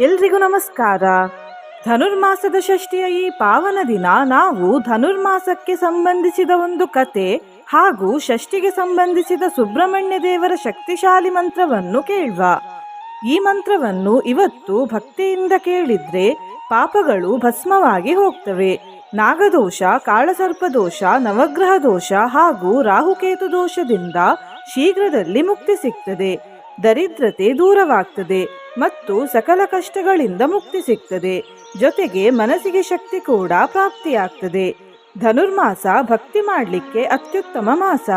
ಎಲ್ರಿಗೂ ನಮಸ್ಕಾರ. ಧನುರ್ಮಾಸದ ಷಷ್ಠಿಯ ಈ ಪಾವನ ದಿನ ನಾವು ಧನುರ್ಮಾಸಕ್ಕೆ ಸಂಬಂಧಿಸಿದ ಒಂದು ಕತೆ ಹಾಗೂ ಷಷ್ಠಿಗೆ ಸಂಬಂಧಿಸಿದ ಸುಬ್ರಹ್ಮಣ್ಯ ದೇವರ ಶಕ್ತಿಶಾಲಿ ಮಂತ್ರವನ್ನು ಕೇಳುವ. ಈ ಮಂತ್ರವನ್ನು ಇವತ್ತು ಭಕ್ತಿಯಿಂದ ಕೇಳಿದ್ರೆ ಪಾಪಗಳು ಭಸ್ಮವಾಗಿ ಹೋಗ್ತವೆ. ನಾಗದೋಷ ಕಾಳಸರ್ಪದೋಷ ನವಗ್ರಹ ದೋಷ ಹಾಗೂ ರಾಹುಕೇತು ದೋಷದಿಂದ ಶೀಘ್ರದಲ್ಲಿ ಮುಕ್ತಿ ಸಿಗ್ತದೆ. ದರಿದ್ರತೆ ದೂರವಾಗ್ತದೆ. ಮತ್ತು ಸಕಲ ಕಷ್ಟಗಳಿಂದ ಮುಕ್ತಿ ಸಿಗ್ತದೆ. ಜೊತೆಗೆ ಮನಸ್ಸಿಗೆ ಶಕ್ತಿ ಕೂಡ ಪ್ರಾಪ್ತಿಯಾಗ್ತದೆ. ಧನುರ್ಮಾಸ ಭಕ್ತಿ ಮಾಡಲಿಕ್ಕೆ ಅತ್ಯುತ್ತಮ ಮಾಸ.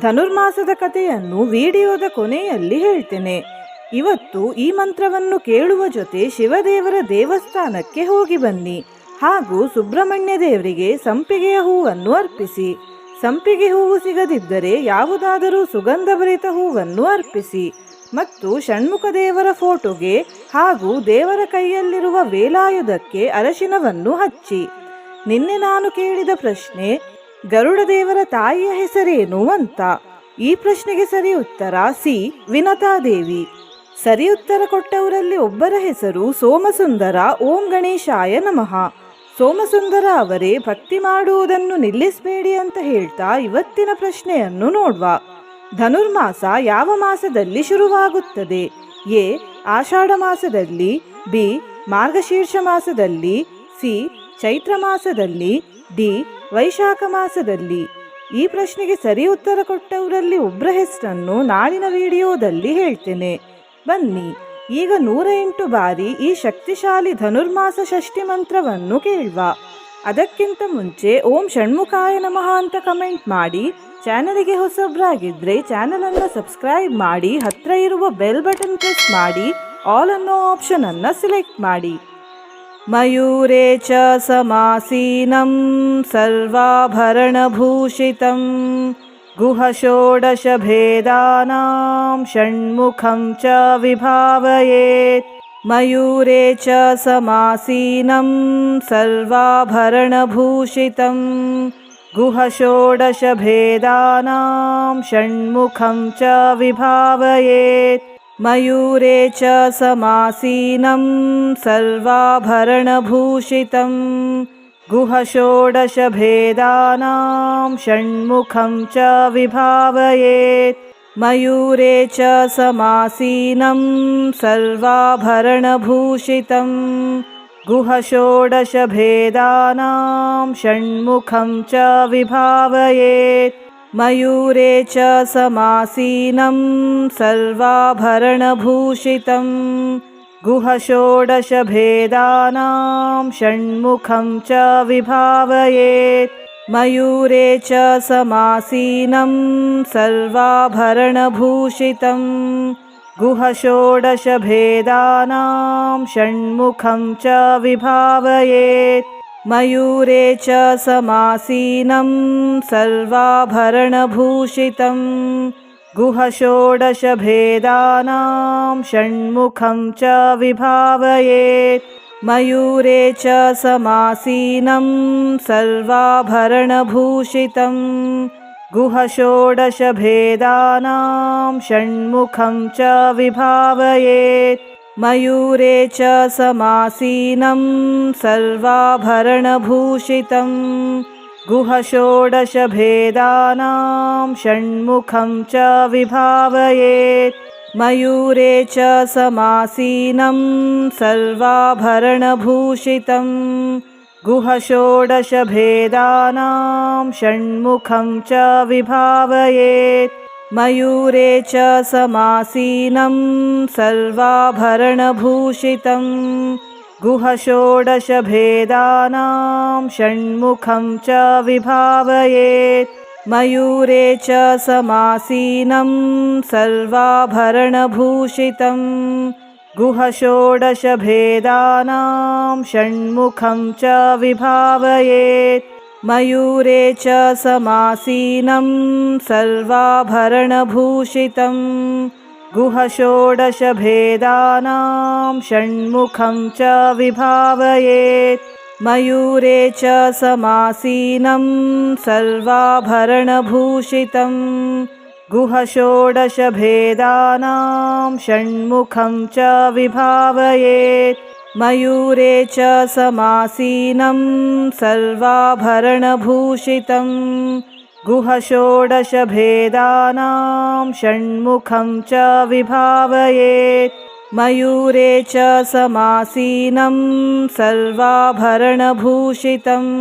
ಧನುರ್ಮಾಸದ ಕಥೆಯನ್ನು ವಿಡಿಯೋದ ಕೊನೆಯಲ್ಲಿ ಹೇಳ್ತೇನೆ. ಇವತ್ತು ಈ ಮಂತ್ರವನ್ನು ಕೇಳುವ ಜೊತೆ ಶಿವದೇವರ ದೇವಸ್ಥಾನಕ್ಕೆ ಹೋಗಿ ಬನ್ನಿ. ಹಾಗೂ ಸುಬ್ರಹ್ಮಣ್ಯ ದೇವರಿಗೆ ಸಂಪಿಗೆಯ ಹೂವನ್ನು ಅರ್ಪಿಸಿ. ಸಂಪಿಗೆ ಹೂವು ಸಿಗದಿದ್ದರೆ ಯಾವುದಾದರೂ ಸುಗಂಧಭರಿತ ಹೂವನ್ನು ಅರ್ಪಿಸಿ. ಮತ್ತು ಷಣ್ಮುಖ ದೇವರ ಫೋಟೋಗೆ ಹಾಗೂ ದೇವರ ಕೈಯಲ್ಲಿರುವ ವೇಲಾಯುಧಕ್ಕೆ ಅರಶಿನವನ್ನು ಹಚ್ಚಿ. ನಿನ್ನೆ ನಾನು ಕೇಳಿದ ಪ್ರಶ್ನೆ ಗರುಡ ದೇವರ ತಾಯಿಯ ಹೆಸರೇನು ಅಂತ. ಈ ಪ್ರಶ್ನೆಗೆ ಸರಿ ಉತ್ತರ ಸಿ, ವಿನತಾದೇವಿ. ಸರಿ ಉತ್ತರ ಕೊಟ್ಟವರಲ್ಲಿ ಒಬ್ಬರ ಹೆಸರು ಸೋಮಸುಂದರ ಓಂ ಗಣೇಶಾಯ ನಮಃ. ಸೋಮಸುಂದರ ಅವರೇ ಭಕ್ತಿ ಮಾಡುವುದನ್ನು ನಿಲ್ಲಿಸಬೇಡಿ ಅಂತ ಹೇಳ್ತಾ ಇವತ್ತಿನ ಪ್ರಶ್ನೆಯನ್ನು ನೋಡುವ. ಧನುರ್ಮಾಸ ಯಾವ ಮಾಸದಲ್ಲಿ ಶುರುವಾಗುತ್ತದೆ? ಎ, ಆಷಾಢ ಮಾಸದಲ್ಲಿ, ಬಿ, ಮಾರ್ಗಶೀರ್ಷ ಮಾಸದಲ್ಲಿ, ಸಿ, ಚೈತ್ರ ಮಾಸದಲ್ಲಿ, ಡಿ, ವೈಶಾಖ ಮಾಸದಲ್ಲಿ? ಈ ಪ್ರಶ್ನೆಗೆ ಸರಿ ಉತ್ತರ ಕೊಟ್ಟವರಲ್ಲಿ ಒಬ್ಬರ ಹೆಸರನ್ನು ನಾಳಿನ ವಿಡಿಯೋದಲ್ಲಿ ಹೇಳ್ತೇನೆ. ಬನ್ನಿ, ಈಗ ನೂರ ಎಂಟು ಬಾರಿ ಈ ಶಕ್ತಿಶಾಲಿ ಧನುರ್ಮಾಸ ಷಷ್ಠಿ ಮಂತ್ರವನ್ನು ಕೇಳುವ. ಅದಕ್ಕಿಂತ ಮುಂಚೆ ಓಂ ಷಣ್ಮುಖಾಯ ನಮಃ ಅಂತ ಕಮೆಂಟ್ ಮಾಡಿ ಚಾನಲಿಗೆ ಹೊಸಬ್ರಾಗಿದ್ರೆ ಚಾನಲ್ ಅನ್ನ ಸಬ್ಸ್ಕ್ರೈಬ್ ಮಾಡಿ ಹತ್ರ ಇರುವ ಬೆಲ್ ಬಟನ್ ಪ್ರೆಸ್ ಮಾಡಿ ಆಲ್ ಅನ್ನೋ ಆಪ್ಷನ್ ಅನ್ನ ಸಿಲೆಕ್ಟ್ ಮಾಡಿ ಮಯೂರೇ ಚ ಸಮಾಸೀನಂ ಸರ್ವಾಭರಣಭೂಷಿತಂ गुहषोडशभेदानां षण्मुखं च विभावयेत् मयूरे च समासीनं सर्वाभरणभूषितं गुहषोडशभेदानां षण्मुखं च विभावयेत्। मयूरे च समासीनं सर्वाभरणभूषितम् गुहषोडशभेदानां षण्मुखं च विभावयेत्। मयूरे च समासीनं सर्वाभरणभूषितं गुहषोडशभेदानां षण्मुखं च विभावयेत्। मयूरे च समासीनं सर्वाभरणभूषितम् गुहषोडशभेदानां षण्मुखं च विभावयेत्। मयूरे च समासीनं सर्वाभरणभूषितं गुहषोडशभेदानां षण्मुखं च विभावयेत्। मयूरे च समासीनं सर्वाभरणभूषितम् गुहषोडशभेदानां षण्मुखं च विभावयेत्। मयूरे च समासीनं सर्वाभरणभूषितं गुहषोडशभेदानां षण्मुखं च विभावयेत्। मयूरे च समासीनं सर्वाभरणभूषितम् गुहषोडशभेदानां षण्मुखं च विभावयेत्। मयूरे च समासीनं सर्वाभरणभूषितं गुहषोडशभेदानां षण्मुखं च विभावयेत्। मयूरे च समासीनं सर्वाभरणभूषितम् गुहषोडशभेदानां षण्मुखं च विभावयेत्। मयूरे च समासीनं सर्वाभरणभूषितं गुहषोडशभेदानां षण्मुखं च विभावयेत्। मयूरे च समासीनं सर्वाभरणभूषितम् गुहषोडशभेदानां षण्मुखं च विभावयेत्। मयूरे च समासीनं सर्वाभरणभूषितं गुहषोडशभेदानां षण्मुखं च विभावयेत् मयूरे च समासीनं सर्वाभरणभूषितं। गुहषोडशभेदानां षण्मुखं च विभावयेत् मयूरे च समासीनं सर्वाभरणभूषितम्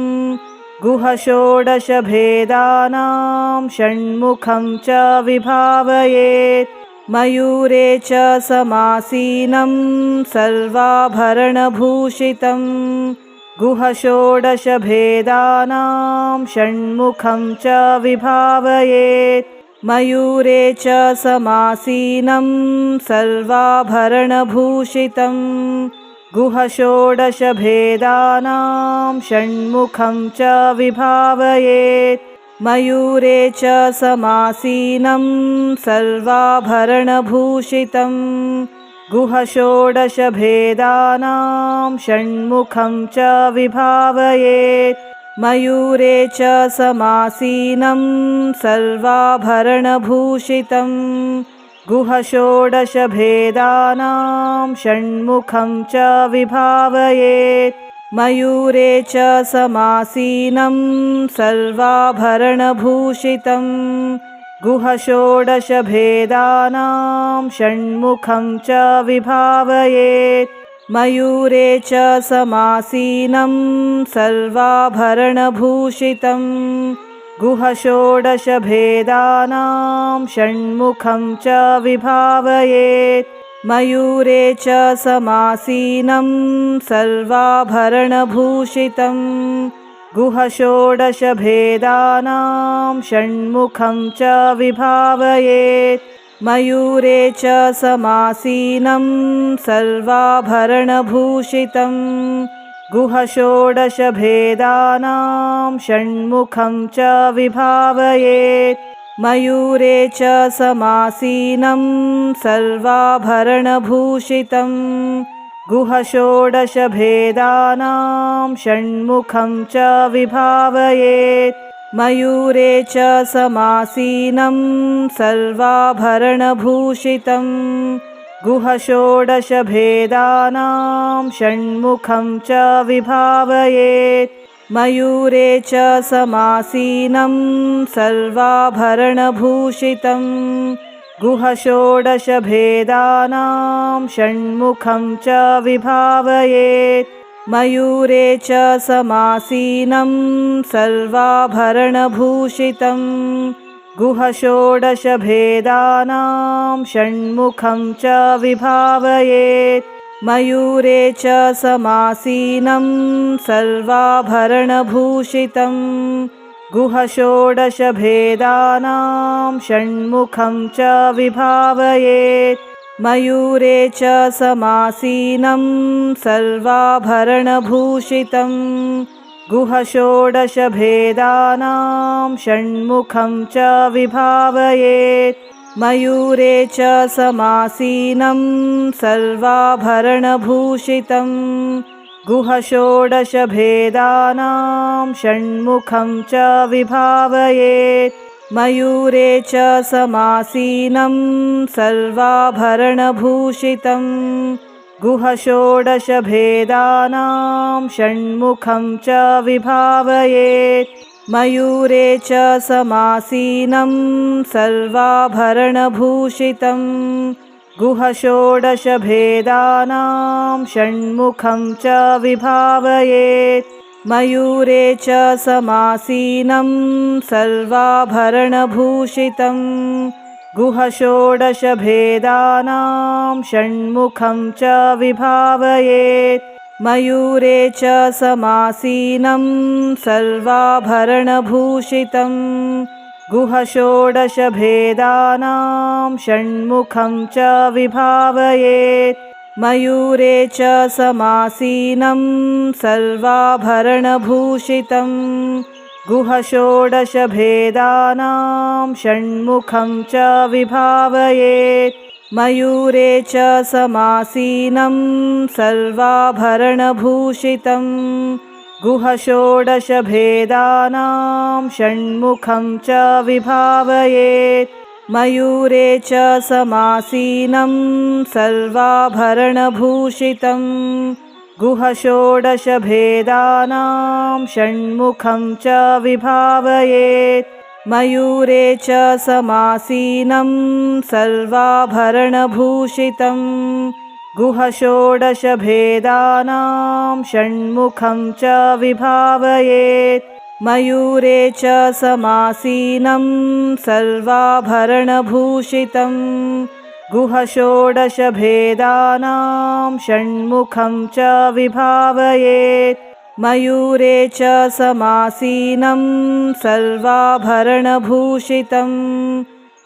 गुहषोडशभेदानां षण्मुखं च विभावयेत्। मयूरे च समासीनं सर्वाभरणभूषितम् गुहषोडशभेदानां षण्मुखं च विभावयेत्। मयूरे च समासीनं सर्वाभरणभूषितम् गुहषोडशभेदानां षण्मुखं च विभावयेत्। मयूरे च समासीनं सर्वाभरणभूषितम् गुहषोडशभेदानां षण्मुखं च विभावयेत्। मयूरे च समासीनं सर्वाभरणभूषितम् गुहषोडशभेदानां षण्मुखं च विभावयेत्। मयूरे च समासीनं सर्वाभरणभूषितम् गुहषोडशभेदानां षण्मुखं च विभावयेत्। मयूरे च समासीनं सर्वाभरणभूषितम् गुहषोडशभेदानां षण्मुखं च विभावयेत्। मयूरे च समासीनं सर्वाभरणभूषितम् गुहषोडशभेदानां षण्मुखं च विभावयेत्। मयूरे च समासीनं सर्वाभरणभूषितम् गुहषोडशभेदानां षण्मुखं च विभावयेत्। मयूरे च समासीनं सर्वाभरणभूषितम् गुहषोडशभेदानां षण्मुखं च विभावयेत्। मयूरे च समासीनं सर्वाभरणभूषितम् गुहषोडशभेदानां षण्मुखं च विभावयेत्। मयूरे च समासीनं सर्वाभरणभूषितम् गुहषोडशभेदानां षण्मुखं च विभावयेत्। मयूरे च समासीनं सर्वाभरणभूषितम् गुहषोडशभेदानां षण्मुखं च विभावयेत्। मयूरे च समासीनं सर्वाभरणभूषितम् गुहषोडशभेदानां षण्मुखं च विभावयेत्। मयूरे च समासीनं सर्वाभरणभूषितम् गुहषोडशभेदानां षण्मुखं च विभावयेत्। मयूरे च समासीनं सर्वाभरणभूषितम् गुहषोडशभेदानां षण्मुखं च विभावयेत्। मयूरे च समासीनं सर्वाभरणभूषितम् गुहषोडशभेदानां षण्मुखं च विभावयेत्। मयूरे च समासीनं सर्वाभरणभूषितम् गुहषोडशभेदानां षण्मुखं च विभावयेत्। मयूरे च समासीनं सर्वाभरणभूषितम् गुहषोडशभेदानां षण्मुखं च विभावयेत्। मयूरे च समासीनं सर्वाभरणभूषितम् गुहषोडशभेदानां षण्मुखं च विभावयेत्। मयूरे च समासीनं सर्वाभरणभूषितम् गुहषोडशभेदानां षण्मुखं च विभावयेत् मयूरे च समासीनं सर्वाभरणभूषितम् गुहषोडशभेदानां षण्मुखं च विभावयेत् मयूरे च समासीनं सर्वाभरणभूषितं गुहषोडशभेदानां षण्मुखं च विभावयेत्। मयूरे च समासीनं सर्वाभरणभूषितं। गुहषोडशभेदानां षण्मुखं च विभावयेत्। मयूरे च समासीनं सर्वाभरणभूषितं गुहषोडशभेदानां षण्मुखं च विभावयेत्। मयूरे च समासीनं सर्वाभरणभूषितं।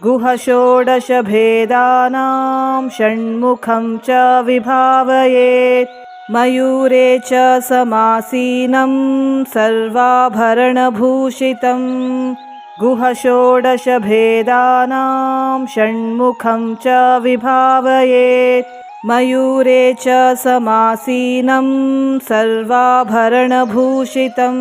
गुहषोडशभेदानां षण्मुखं च विभावयेत्। मयूरे च समासीनं सर्वाभरणभूषितं गुहषोडशभेदानां षण्मुखं च विभावयेत्। मयूरे च समासीनं सर्वाभरणभूषितं।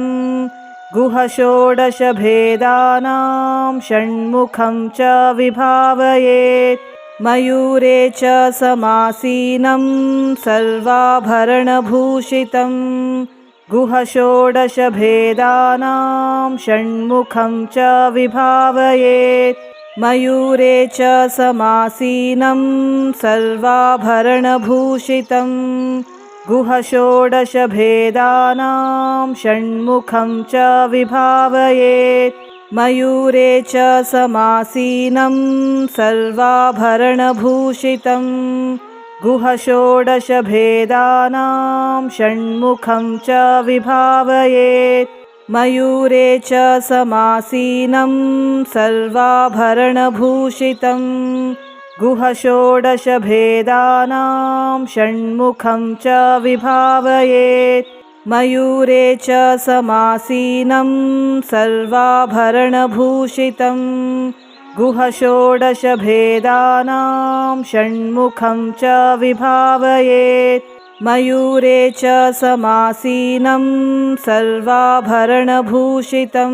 गुहषोडशभेदानां षण्मुखं च विभावयेत्। मयूरे च समासीनं सर्वाभरणभूषितं गुहषोडशभेदानां षण्मुखं च विभावयेत्। मयूरे च समासीनं सर्वाभरणभूषितं। गुहषोडशभेदानां षण्मुखं च विभावयेत्। मयूरे च समासीनं सर्वाभरणभूषितं गुहषोडशभेदानां षण्मुखं च विभावयेत्। मयूरे च समासीनं सर्वाभरणभूषितं। गुहषोडशभेदानां षण्मुखं च विभावयेत्। मयूरे च समासीनं सर्वाभरणभूषितं गुहषोडशभेदानां षण्मुखं च विभावयेत्। मयूरे च समासीनं सर्वाभरणभूषितं।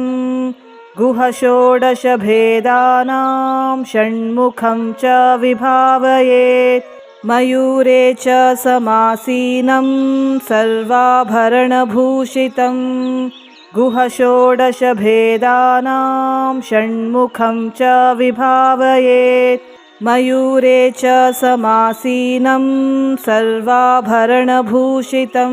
गुहषोडशभेदानां षण्मुखं च विभावयेत्। मयूरे च समासीनं सर्वाभरणभूषितं गुहषोडशभेदानां षण्मुखं च विभावयेत्। मयूरे च समासीनं सर्वाभरणभूषितं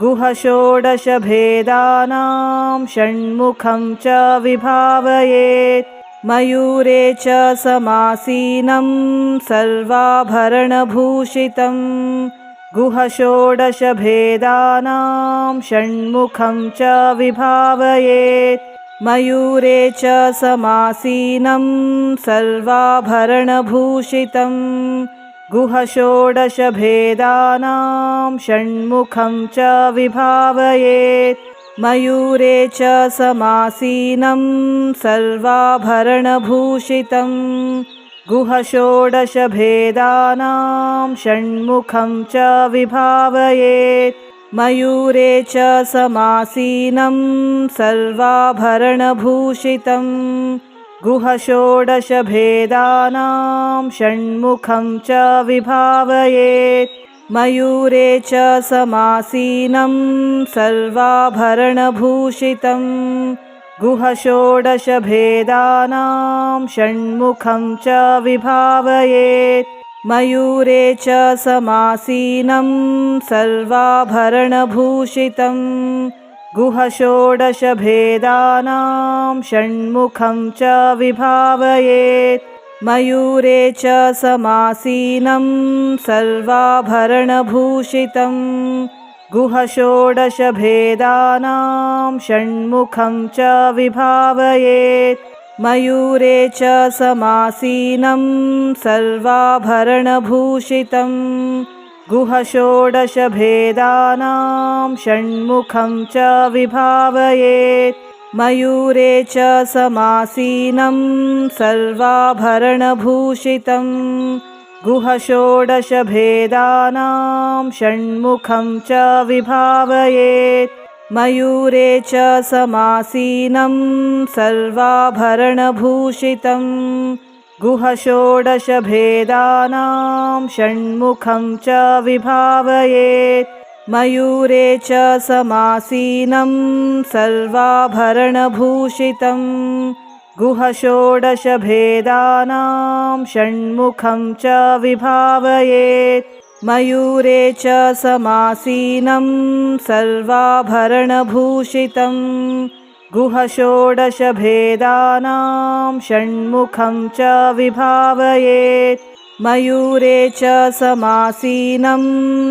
गुहषोडशभेदानां षण्मुखं च विभावयेत्। मयूरे च समासीनं सर्वाभरणभूषितं गुहषोडशभेदानां षण्मुखं च विभावयेत्। मयूरे च समासीनं सर्वाभरणभूषितं। गुहषोडशभेदानां षण्मुखं च विभावयेत्। मयूरे च समासीनं सर्वाभरणभूषितं गुहषोडशभेदानां षण्मुखं च विभावयेत्। मयूरे च समासीनं सर्वाभरणभूषितं। गुहषोडशभेदानां षण्मुखं च विभावयेत्। मयूरे च समासीनं सर्वाभरणभूषितं गुहषोडशभेदानां षण्मुखं च विभावयेत्। मयूरे च समासीनं सर्वाभरणभूषितं। गुहषोडशभेदानां षण्मुखं च विभावयेत्। मयूरे च समासीनं सर्वाभरणभूषितं गुहषोडशभेदानां षण्मुखं च विभावयेत्। मयूरे च समासीनं सर्वाभरणभूषितं गुहषोडशभेदानां षण्मुखं च विभावयेत्। मयूरे च समासीनं सर्वाभरणभूषितं गुहषोडशभेदानां षण्मुखं च विभावयेत्। मयूरे च समासीनं सर्वाभरणभूषितं। गुहषोडशभेदानां षण्मुखं च विभावयेत्। मयूरे च समासीनं सर्वाभरणभूषितम् गुहषोडशभेदानां षण्मुखं च विभावयेत्। मयूरे च समासीनं सर्वाभरणभूषितम् गुहषोडशभेदानां षण्मुखं च विभावयेत्। मयूरे च समासीनं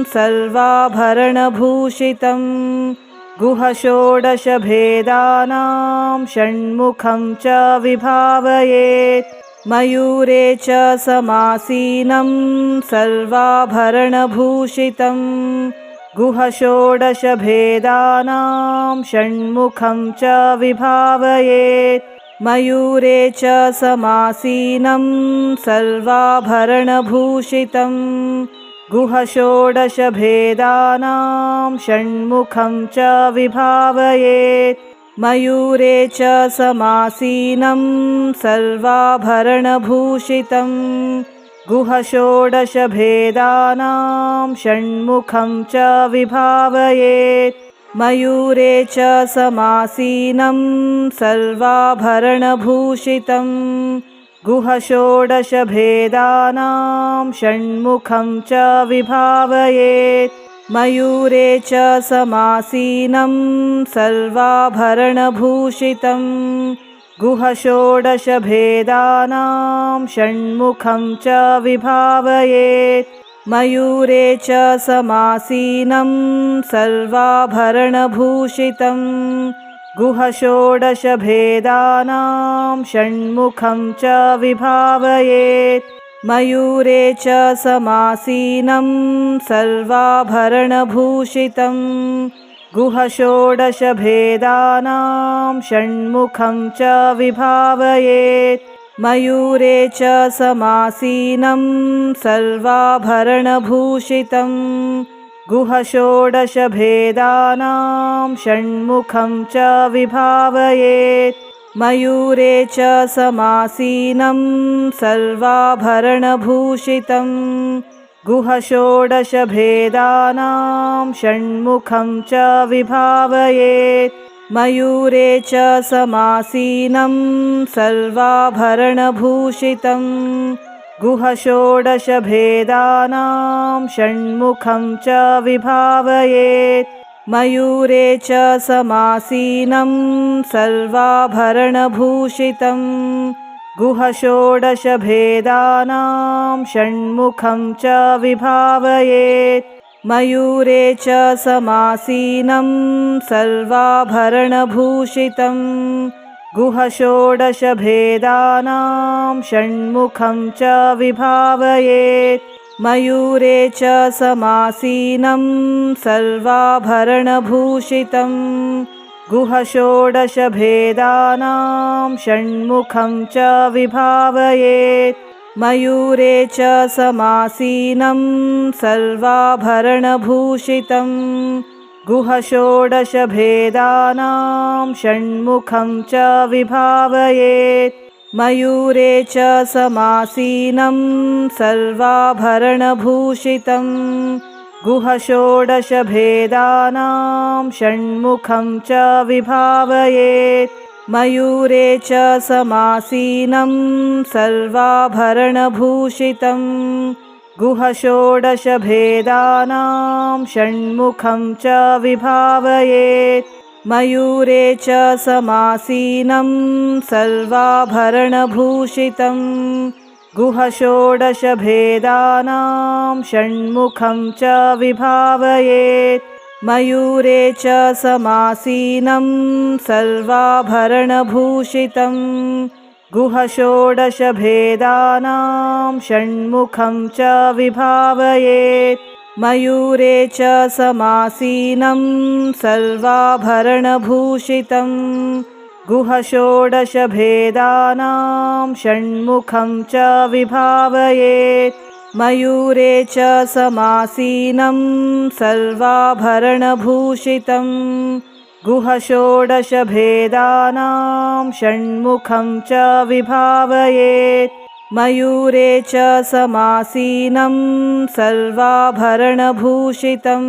सर्वाभरणभूषितम् गुहषोडशभेदानां षण्मुखं च विभावयेत्। मयूरे च समासीनं सर्वाभरणभूषितम् गुहषोडशभेदानां षण्मुखं च विभावयेत्। मयूरे च समासीनं सर्वाभरणभूषितम् गुहषोडशभेदानां षण्मुखं च विभावयेत्। मयूरे च समासीनं सर्वाभरणभूषितम् गुहषोडशभेदानां षण्मुखं च विभावयेत्। मयूरे च समासीनं सर्वाभरणभूषितम् गुहषोडशभेदानां षण्मुखं च विभावयेत्। मयूरे च समासीनं सर्वाभरणभूषितम् गुहषोडशभेदानां षण्मुखं च विभावयेत्। मयूरे च समासीनं सर्वाभरणभूषितम् गुहषोडशभेदानां षण्मुखं च विभावयेत्। मयूरे च समासीनं सर्वाभरणभूषितम् गुहषोडशभेदानां षण्मुखं च विभावयेत्। मयूरे च समासीनं सर्वाभरणभूषितम् गुहषोडशभेदानां षण्मुखं च विभावयेत्। मयूरे च समासीनं सर्वाभरणभूषितम् गुहषोडशभेदानां षण्मुखं च विभावयेत्। मयूरे च समासीनं सर्वाभरणभूषितम् गुहषोडशभेदानां षण्मुखं च विभावयेत्। मयूरे च समासीनं सर्वाभरणभूषितम् गुहषोडशभेदानां षण्मुखं च विभावयेत्। मयूरे च समासीनं सर्वाभरणभूषितम् गुहषोडशभेदानां षण्मुखं च विभावयेत्। मयूरे च समासीनं सर्वाभरणभूषितम् गुहषोडशभेदानां षण्मुखं च विभावयेत्। मयूरे च समासीनं सर्वाभरणभूषितम् गुहषोडशभेदानां षण्मुखं च विभावयेत्। मयूरे च समासीनं सर्वाभरणभूषितम् गुहषोडशभेदानां षण्मुखं च विभावयेत्। मयूरे च समासीनं सर्वाभरणभूषितम् गुहषोडशभेदानां षण्मुखं च विभावयेत्। मयूरे च समासीनं सर्वाभरणभूषितम् गुहषोडशभेदानां षण्मुखं च विभावयेत्। मयूरे च समासीनं सर्वाभरणभूषितम् गुहषोडशभेदानां षण्मुखं च विभावयेत्। मयूरे च समासीनं सर्वाभरणभूषितम्। गुहषोडशभेदानां षण्मुखं च विभावयेत्। मयूरे च समासीनं सर्वाभरणभूषितम् गुहषोडशभेदानां षण्मुखं च विभावयेत्। मयूरे च समासीनं सर्वाभरणभूषितं।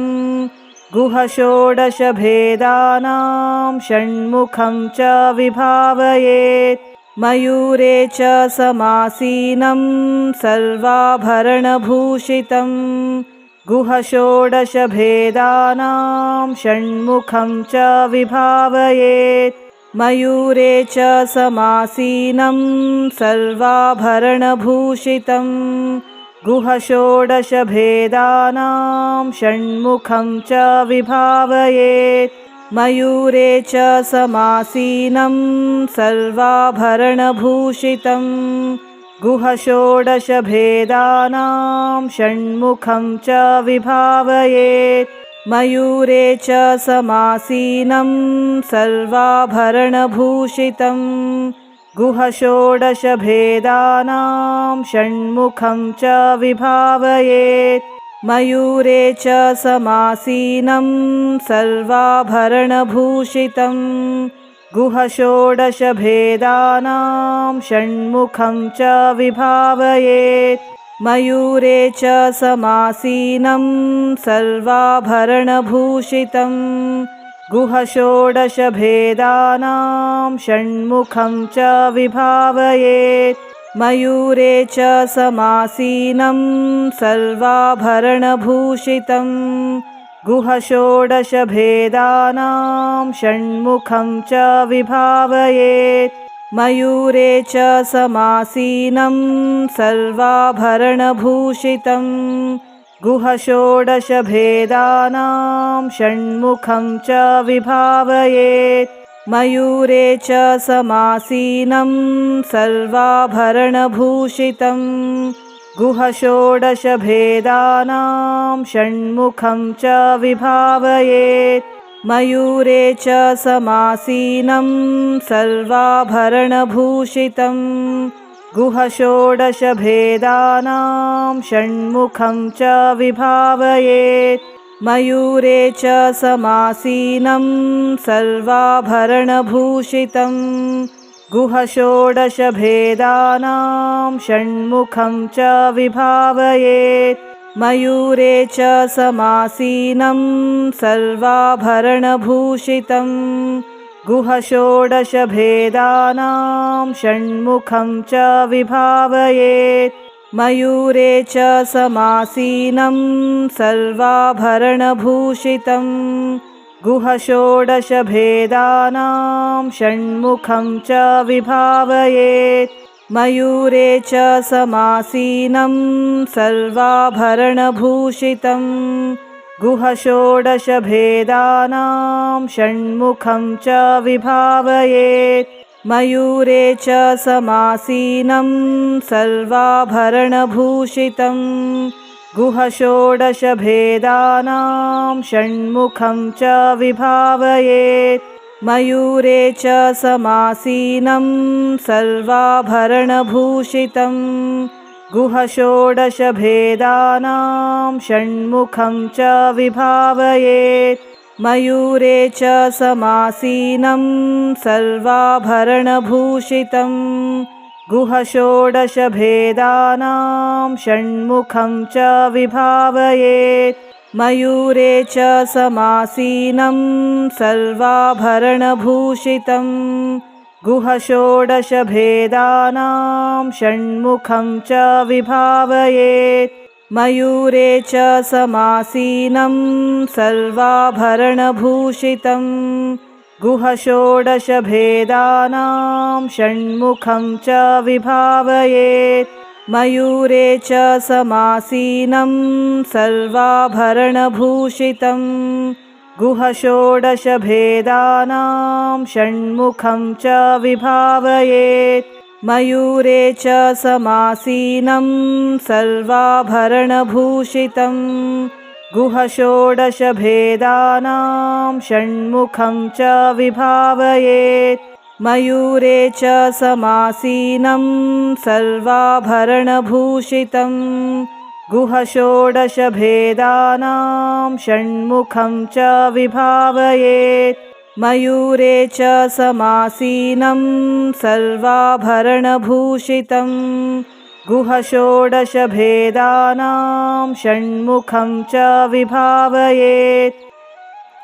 गुहषोडशभेदानां षण्मुखं च विभावयेत्। मयूरे च समासीनं सर्वाभरणभूषितं गुहषोडशभेदानां षण्मुखं च विभावयेत्। मयूरे च समासीनं सर्वाभरणभूषितं। गुहषोडशभेदानां षण्मुखं च विभावयेत्। मयूरे च समासीनं सर्वाभरणभूषितं गुहषोडशभेदानां षण्मुखं च विभावयेत्। मयूरे च समासीनं सर्वाभरणभूषितं। गुहषोडशभेदानां षण्मुखं च विभावयेत्। मयूरे च समासीनं सर्वाभरणभूषितं गुहषोडशभेदानां षण्मुखं च विभावयेत्। मयूरे च समासीनं सर्वाभरणभूषितं। गुहषोडशभेदानां षण्मुखं च विभावयेत्। मयूरे च समासीनं सर्वाभरणभूषितं गुहषोडशभेदानां षण्मुखं च विभावयेत्। मयूरे च समासीनं सर्वाभरणभूषितं। गुहषोडशभेदानां षण्मुखं च विभावयेत्। मयूरे च समासीनं सर्वाभरणभूषितं गुहषोडशभेदानां षण्मुखं च विभावयेत्। मयूरे च समासीनं सर्वाभरणभूषितं। गुहषोडशभेदानां षण्मुखं च विभावयेत्। मयूरे च समासीनं सर्वाभरणभूषितं गुहषोडशभेदानां षण्मुखं च विभावयेत्। मयूरे च समासीनं सर्वाभरणभूषितं। गुहषोडशभेदानां षण्मुखं च विभावयेत्। मयूरे च समासीनं सर्वाभरणभूषितं गुहषोडशभेदानां षण्मुखं च विभावयेत्। मयूरे च समासीनं सर्वाभरणभूषितं। गुहषोडशभेदानां षण्मुखं च विभावयेत्। मयूरे च समासीनं सर्वाभरणभूषितं गुहषोडशभेदानां षण्मुखं च विभावयेत्। मयूरे च समासीनं सर्वाभरणभूषितं। गुहषोडशभेदानां षण्मुखं च विभावयेत्। मयूरे च समासीनं सर्वाभरणभूषितं गुहषोडशभेदानां षण्मुखं च विभावयेत्। मयूरे च समासीनं सर्वाभरणभूषितं। गुहषोडशभेदानां षण्मुखं च विभावयेत्। मयूरे च समासीनं सर्वाभरणभूषितं गुहषोडशभेदानां षण्मुखं च विभावयेत्। मयूरे च समासीनं सर्वाभरणभूषितं गुहषोडशभेदानां षण्मुखं च विभावयेत्। मयूरे च समासीनं सर्वाभरणभूषितं गुहषोडशभेदानां षण्मुखं च विभावयेत्। मयूरे च समासीनं सर्वाभरणभूषितं। गुहषोडशभेदानां षण्मुखं च विभावयेत्। मयूरे च समासीनं सर्वाभरणभूषितं ಗುಹಷೋಡಶಭೇದಾನಾಂ ಷಣ್ಮುಖಂ ಚ ವಿಭಾವಯೇತ್.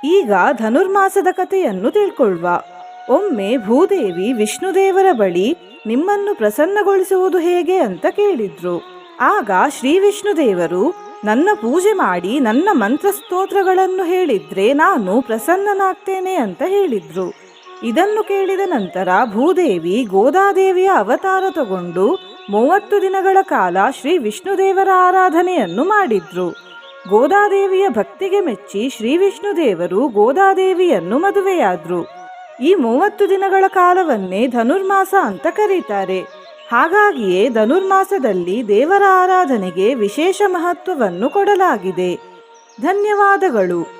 ಈಗ ಧನುರ್ಮಾಸದ ಕಥೆಯನ್ನು ತಿಳ್ಕೊಳ್ಳುವ ಒಮ್ಮೆ ಭೂದೇವಿ ವಿಷ್ಣುದೇವರ ಬಳಿ ನಿಮ್ಮನ್ನು ಪ್ರಸನ್ನಗೊಳಿಸುವುದು ಹೇಗೆ ಅಂತ ಕೇಳಿದ್ರು. ಆಗ ಶ್ರೀ ವಿಷ್ಣುದೇವರು, ನನ್ನ ಪೂಜೆ ಮಾಡಿ ನನ್ನ ಮಂತ್ರ ಸ್ತೋತ್ರಗಳನ್ನು ಹೇಳಿದ್ರೆ ನಾನು ಪ್ರಸನ್ನನಾಗ್ತೇನೆ ಅಂತ ಹೇಳಿದ್ರು. ಇದನ್ನು ಕೇಳಿದ ನಂತರ ಭೂದೇವಿ ಗೋದಾದೇವಿಯ ಅವತಾರ ತಗೊಂಡು ಮೂವತ್ತು ದಿನಗಳ ಕಾಲ ಶ್ರೀ ವಿಷ್ಣುದೇವರ ಆರಾಧನೆಯನ್ನು ಮಾಡಿದ್ರು. ಗೋದಾದೇವಿಯ ಭಕ್ತಿಗೆ ಮೆಚ್ಚಿ ಶ್ರೀ ವಿಷ್ಣುದೇವರು ಗೋದಾದೇವಿಯನ್ನು ಮದುವೆಯಾದ್ರು. ಈ ಮೂವತ್ತು ದಿನಗಳ ಕಾಲವನ್ನೇ ಧನುರ್ಮಾಸ ಅಂತ ಕರೀತಾರೆ. ಹಾಗಾಗಿಯೇ ಧನುರ್ಮಾಸದಲ್ಲಿ ದೇವರ ಆರಾಧನೆಗೆ ವಿಶೇಷ ಮಹತ್ವವನ್ನು ಕೊಡಲಾಗಿದೆ. ಧನ್ಯವಾದಗಳು.